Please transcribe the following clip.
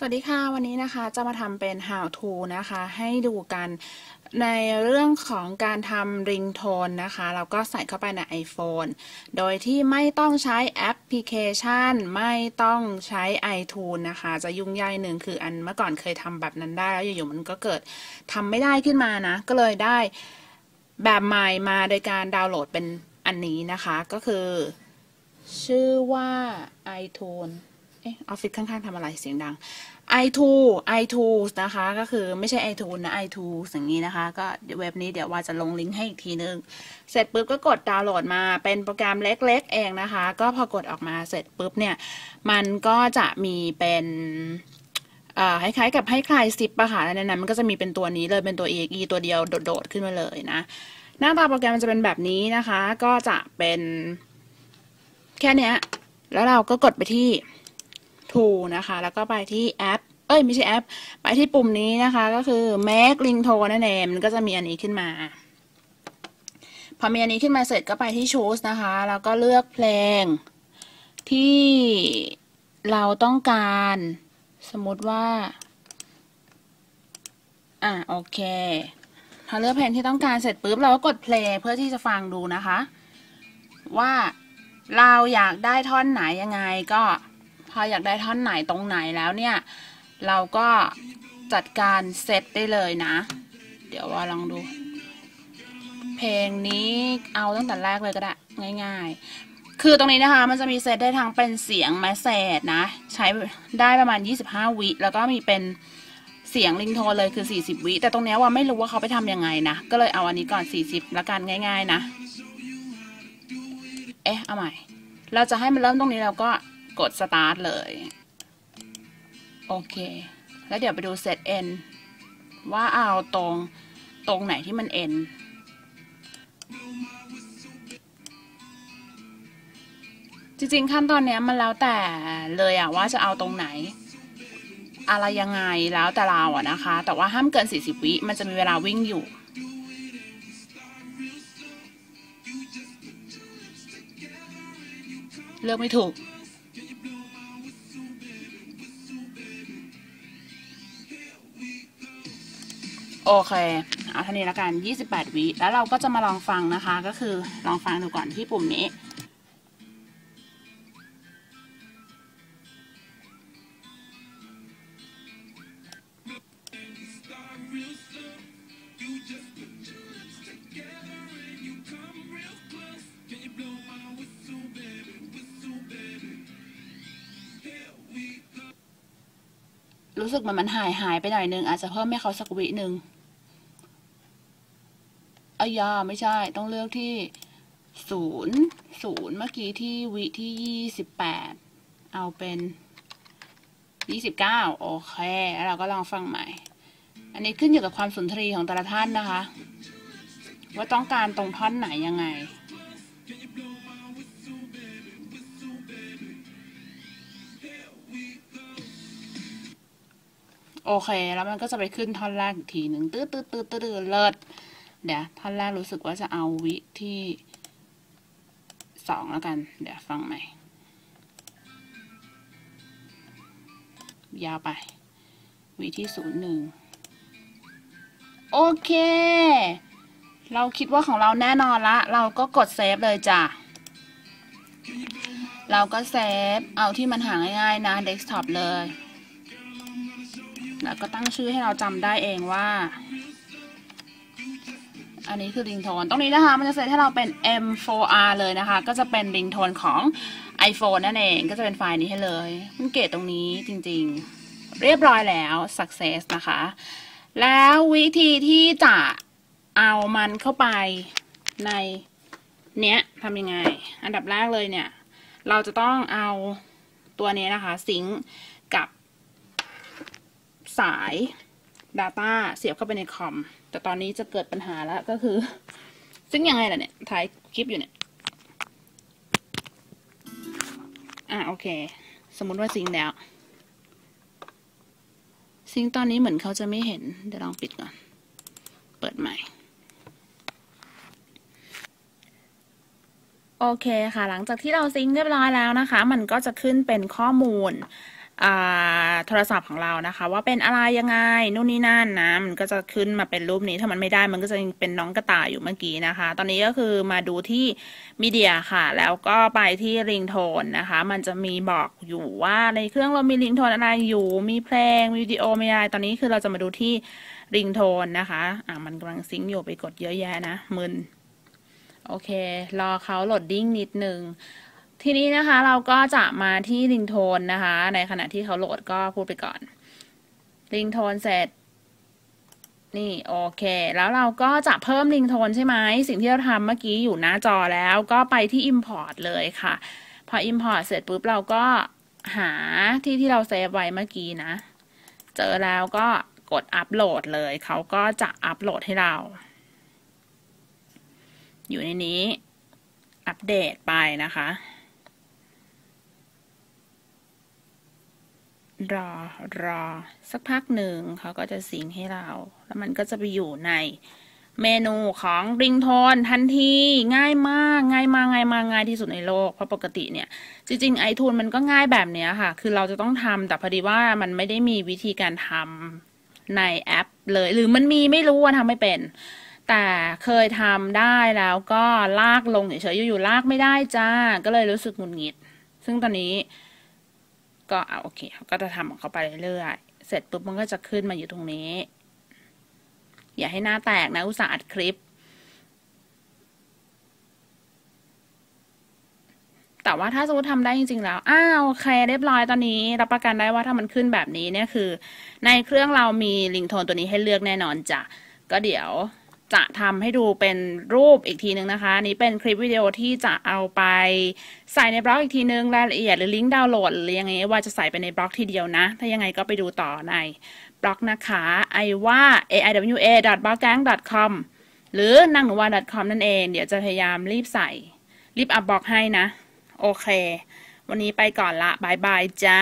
สวัสดีค่ะ วันนี้นะคะจะมาทำเป็น how to นะคะ ให้ดูกันในเรื่องของการทำริงโทนนะคะแล้วก็ใส่เข้าไปใน iPhone โดยที่ไม่ต้องใช้แอปพลิเคชัน ไม่ต้องใช้ iTunes นะคะ จะยุ่งยากหนึ่งคืออันเมื่อก่อนเคยทำแบบนั้นได้ แล้วอยู่ๆมันก็เกิดทำไม่ได้ขึ้นมานะ ก็เลยได้แบบใหม่มาโดยการดาวน์โหลดเป็นอันนี้นะคะ ก็คือ ชื่อว่า iTunes อ๊ะออฟฟิศข้างๆทำอะไรเสียงดัง i2 i2 นะคะก็คือไม่ใช่ i t u n e นะ i2 อย่างนี้นะคะ ก็เว็บนี้เดี๋ยวว่าจะลงลิงก์ให้อีกทีนึง เสร็จปุ๊บก็กดดาวน์โหลดมาเป็นโปรแกรมเล็กๆเองนะคะ ก็พอกดออกมาเสร็จปุ๊บเนี่ย มันก็จะมีเป็นคล้ายๆกับให้คลายซิปอะค่ะในนั้นมันก็จะมีเป็นตัวนี้เลยเป็นตัว exe ตัวเดียวโดดๆขึ้นมาเลยนะ หน้าตาโปรแกรมมันจะเป็นแบบนี้นะคะ ก็จะเป็นแค่นี้แล้วเราก็กดไปที่ to นะคะ แล้วก็ไปที่แอป เอ้ยไม่ใช่แอป ไปที่ปุ่มนี้นะคะ ก็คือ make ringtone นั่นเองมันก็จะมีอันนี้ขึ้นมา พอมีอันนี้ขึ้นมาเสร็จก็ไปที่ choose นะคะ แล้วก็เลือกเพลง ที่เราต้องการ สมมติว่า อะโอเคพอเลือกเพลงที่ต้องการเสร็จปุ๊บเราก็กด play เพื่อที่จะฟังดูนะคะ ว่าเราอยากได้ท่อนไหนยังไงก็ พออยากได้ท่อนไหนตรงไหนแล้วเนี่ย เราก็จัดการเซตได้เลยนะ เดี๋ยวว่าลองดู เพลงนี้เอาตั้งแต่แรกเลยก็ได้ ง่าย ๆ คือตรงนี้นะคะ มันจะมีเซตได้ทั้งเป็นเสียงแมสเซจนะ ใช้ได้ประมาณ 25 วิแล้วก็มีเป็นเสียงลิงโทนเลยคือ 40 วิ แต่ตรงนี้ว่าไม่รู้ว่าเขาไปทำยังไงนะ ก็เลยเอาอันนี้ก่อน 40 ละกันง่าย ๆ นะ เอ๊ะ เอาใหม่ เราจะให้มันเริ่มตรงนี้เราก็ กด start เลย โอเค แล้วเดี๋ยวไปดู set n ว่าเอาตรงตรงไหนที่มัน n จริงๆขั้นตอนนี้มันแล้วแต่เลยอะว่าจะเอาตรงไหน อะไรยังไงแล้วแต่เราอะนะคะ แต่ว่าห้ามเกิน 40 วิมันจะมีเวลาวิ่งอยู่เลือกไม่ถูก โอเค เอาเท่านี้ละกัน 28 วิ แล้วเราก็จะมาลองฟังนะคะ ก็คือลองฟังดูก่อนที่ปุ่มนี้ รู้สึกมันมันหายหายไปหน่อยนึง อาจจะเพิ่มให้เขาสักวิหนึ่ง ยาไม่ใช่ต้องเลือกที่ศูนย์ศูนย์เมื่อกี้ที่วิที่ยี่สิบแปดเอาเป็นยี่สิบเก้าโอเค แล้วเราก็ลองฟังใหม่ อันนี้ขึ้นอยู่กับความสุนทรีของแต่ละท่านนะคะ ว่าต้องการตรงท่อนไหนยังไงโอเค แล้วมันก็จะไปขึ้นท่อนแรกอีกทีหนึ่งตื้อตื้อตื้อตื้อเลิศ เดี๋ยวท่อนแรกรู้สึกว่าจะเอาวิที่สองแล้วกัน เดี๋ยวฟังใหม่ ยาวไป วิที่ศูนย์หนึ่งโอเค เราคิดว่าของเราแน่นอนละ เราก็กดเซฟเลยจ้ะ เราก็เซฟ เอาที่มันหาง่ายๆนะเดสก์ท็อปเลย แล้วก็ตั้งชื่อให้เราจำได้เองว่า อันนี้คือริงโทนตรงนี้นะคะ มันจะเซตให้เราเป็น M4R เลยนะคะ ก็จะเป็นริงโทนของ iPhone นั่นเอง ก็จะเป็นไฟล์นี้ให้เลย มันเกตตรงนี้จริงๆ เรียบร้อยแล้ว success นะคะ แล้ววิธีที่จะเอามันเข้าไปในเนี้ยทำยังไง อันดับแรกเลยเนี่ย เราจะต้องเอาตัวนี้นะคะซิงกับสาย Data เสียบเข้าไปในคอม แต่ตอนนี้จะเกิดปัญหาแล้วก็คือ ซึ่งยังไงล่ะเนี่ย ถ่ายคลิปอยู่เนี่ย อะโอเค สมมุติว่าซิงแล้ว ซิงตอนนี้เหมือนเขาจะไม่เห็น เดี๋ยวลองปิดก่อน เปิดใหม่ โอเคค่ะ หลังจากที่เราซิงเรียบร้อยแล้วนะคะ มันก็จะขึ้นเป็นข้อมูล โทรศัพท์ของเรานะคะ ว่าเป็นอะไรยังไงนู่นนี่นั่นนะมันก็จะขึ้นมาเป็นรูปนี้ถ้ามันไม่ได้มันก็จะเป็นน้องกระต่ายอยู่เมื่อกี้นะคะ ตอนนี้ก็คือมาดูที่มีเดียค่ะ แล้วก็ไปที่ริงโทนนะคะ มันจะมีบอกอยู่ว่าในเครื่องเรามีริงโทนอะไรอยู่มีเพลงวิดีโอมีอะไรตอนนี้คือเราจะมาดูที่ริงโทนนะคะอะมันกำลังซิงอยู่ไปกดเยอะแยะนะมึนโอเค รอเขาโหลดดิ้งนิดนึง ทีนี้นะคะเราก็จะมาที่ริงโทนนะคะ ในขณะที่เขาโหลดก็พูดไปก่อนริงโทนเสร็จ นี่โอเค แล้วเราก็จะเพิ่มริงโทนใช่ไหมสิ่งที่เราทำเมื่อกี้อยู่หน้าจอแล้วก็ไปที่ Import เลยค่ะ พอ Import เสร็จปุ๊บเราก็หาที่ที่เราเซฟไว้เมื่อกี้นะ เจอแล้วก็กดอัปโหลดเลย เขาก็จะอัปโหลดให้เรา อยู่ในนี้อัปเดตไปนะคะ รอรอ สักพักหนึ่งเขาก็จะสิงให้เรา แล้วมันก็จะไปอยู่ในเมนูของริงโทนทันทีง่ายมากง่ายมากง่ายมากง่ายที่สุดในโลกเพราะปกติเนี่ย จริงๆไอทูนมันก็ง่ายแบบเนี้ยค่ะ คือเราจะต้องทำแต่พอดีว่ามันไม่ได้มีวิธีการทำในแอปเลย หรือมันมีไม่รู้ว่าทำไม่เป็น แต่เคยทำได้แล้วก็ลากลงเฉยๆอยู่ๆลากไม่ได้จ้า ก็เลยรู้สึกหงุดหงิด ซึ่งตอนนี้ ก็เอาโอเคเขาก็จะทำของเขาไปเรื่อยๆเสร็จปุ๊บมันก็จะขึ้นมาอยู่ตรงนี้ อย่าให้หน้าแตกนะอุตส่าห์อัดคลิป แต่ว่าถ้าสมมติทำได้จริงๆแล้วอ้าวโอเคเรียบร้อยตอนนี้ รับประกันได้ว่าถ้ามันขึ้นแบบนี้เนี่ยคือ ในเครื่องเรามีลิงโทนตัวนี้ให้เลือกแน่นอนจ้ะก็เดี๋ยว จะทำให้ดูเป็นรูปอีกทีนึงนะคะนี้เป็นคลิปวิดีโอที่จะเอาไปใส่ในบล็อกอีกทีนึงรายละเอียดหรือลิงก์ดาวน์โหลดหรือยังไงว่าจะใส่ไปในบล็อกทีเดียวนะ ถ้ายังไงก็ไปดูต่อในบล็อกนะคะไอว่า aiwa b l o g g a n g com หรือนั่งหนูว่า com นั่นเอง เดี๋ยวจะพยายามรีบใส่ รีบอัพบล็อกให้นะ โอเค วันนี้ไปก่อนละบายบายจ้า